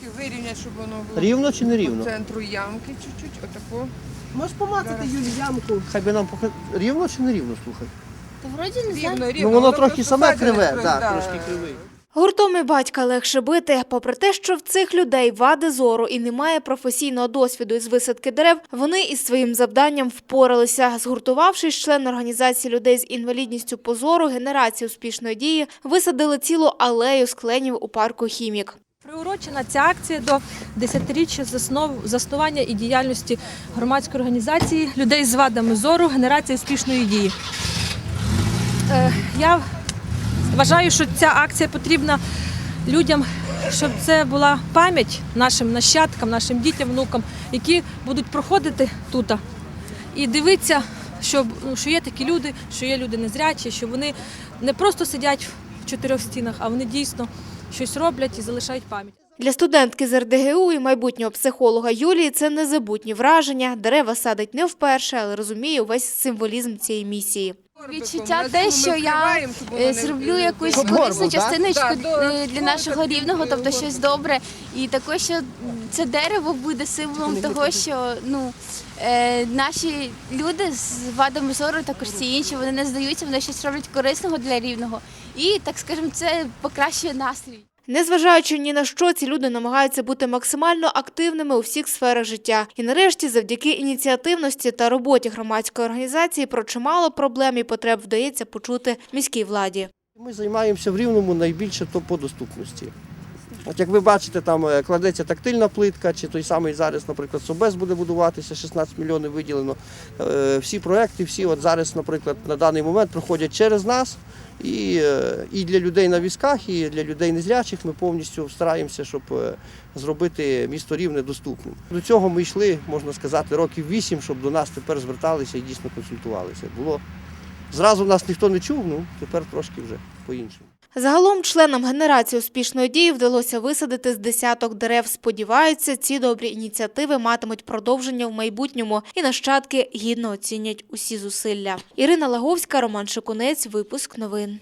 Трошки вирівняти, щоб воно було Рівно чи не по рівно? центру ямки чуть-чуть, отако. Можеш помацати Юлі ямку? Хай би нам поки... Рівно чи не рівно, слухай? Та вроді не знаю. Рівно, рівно. Ну воно трохи просто саме криве, так, да. трошки кривий. Гуртом і батька легше бити. Попри те, що в цих людей вади зору і немає професійного досвіду із висадки дерев, вони із своїм завданням впоралися. Згуртувавшись, член організації людей з інвалідністю позору генерації успішної дії висадили цілу алею з кленів у парку Хімік. Приурочена ця акція до 10-річчя заснов... заснування і діяльності громадської організації людей з вадами зору генерація успішної дії. Е, я вважаю, що ця акція потрібна людям, щоб це була пам'ять нашим нащадкам, нашим дітям, внукам, які будуть проходити тут і дивитися, що, ну, що є такі люди, що є люди незрячі, що вони не просто сидять в чотирьох стінах, а вони дійсно щось роблять і залишають пам'ять. Для студентки з РДГУ і майбутнього психолога Юлії це незабутні враження. Дерева садить не вперше, але розуміє увесь символізм цієї місії. Відчуття те, що я е, зроблю якусь корисну частиночку е, для нашого рівного, тобто щось добре. І також, що це дерево буде символом того, що ну е, наші люди з вадами зору, також ці інші, вони не здаються, вони щось роблять корисного для рівного. І так скажемо, це покращує настрій. Незважаючи ні на що, ці люди намагаються бути максимально активними у всіх сферах життя. І нарешті, завдяки ініціативності та роботі громадської організації, про чимало проблем і потреб вдається почути міській владі. Ми займаємося в Рівному найбільше то по доступності. От як ви бачите, там е, кладеться тактильна плитка, чи той самий зараз, наприклад, Собес буде будуватися, 16 мільйонів виділено. Е, Всі проекти, всі от зараз, наприклад, на даний момент проходять через нас. І, е, і для людей на візках, і для людей незрячих ми повністю стараємося, щоб е, зробити місто Рівне доступним. До цього ми йшли, можна сказати, років вісім, щоб до нас тепер зверталися і дійсно консультувалися. Було зразу нас ніхто не чув, ну тепер трошки вже по-іншому. Загалом членам генерації успішної дії вдалося висадити з десяток дерев. Сподіваються, ці добрі ініціативи матимуть продовження в майбутньому і нащадки гідно оцінять усі зусилля. Ірина Лаговська, Роман Шикунець, випуск новин.